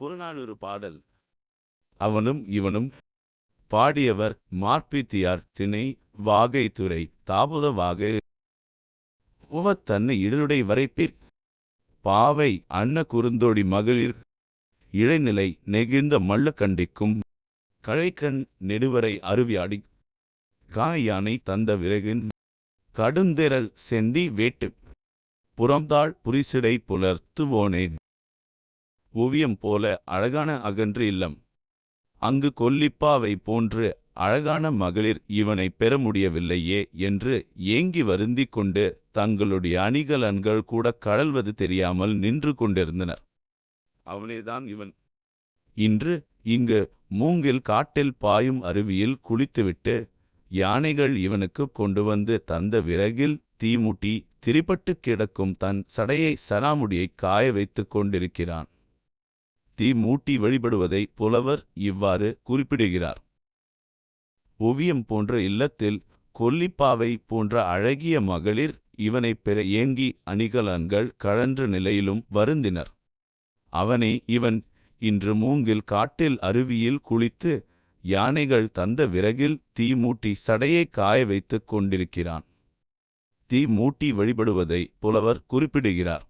புறநானூறு பாடல். அவனும் இவனும் பாடியவர் மார்பித்தியார் திணை வாகைத்துறை தாபுத வாகை உவத்தன்னை தன்னை இடருடை வரைப்பிற் பாவை அன்ன குறுந்தோடி மகளிர். இழைநிலை நெகிழ்ந்த மள்ள கண்டிக்கும். கழைக்கண் நெடுவரை அருவியாடி காயானை தந்த விறகின். கடுந்திரல் செந்தி வேட்டு புறம்தாள் புரிசிடை புலர்த்துவோனேன். ஓவியம் போல அழகான அகன்று இல்லம். அங்கு கொல்லிப்பாவை போன்று அழகான மகளிர் இவனை பெற முடியவில்லையே என்று ஏங்கி வருந்திக் கொண்டு தங்களுடைய அணிகலன்கள் கூட கழல்வது தெரியாமல் நின்று கொண்டிருந்தனர். அவனேதான் இவன். இன்று இங்கு மூங்கில் காட்டில் பாயும் அருவியில் குளித்துவிட்டு யானைகள் இவனுக்கு கொண்டு வந்து தந்த விறகில் தீமுட்டி திரிபட்டு கிடக்கும் தன் சடையை சராமுடியைக் காய வைத்துக் கொண்டிருக்கிறான். தீ மூட்டி வழிபடுவதை புலவர் இவ்வாறு குறிப்பிடுகிறார். ஓவியம் போன்ற இல்லத்தில் கொல்லிப்பாவை போன்ற அழகிய மகளிர் இவனைப் பெற ஏங்கி அணிகலன்கள் கழன்ற நிலையிலும் வருந்தினர். அவனை இவன் இன்று மூங்கில் காட்டில் அருவியில் குளித்து யானைகள் தந்த விறகில் தீ மூட்டி சடையை காய வைத்துக் கொண்டிருக்கிறான். தீ மூட்டி வழிபடுவதை புலவர் குறிப்பிடுகிறார்.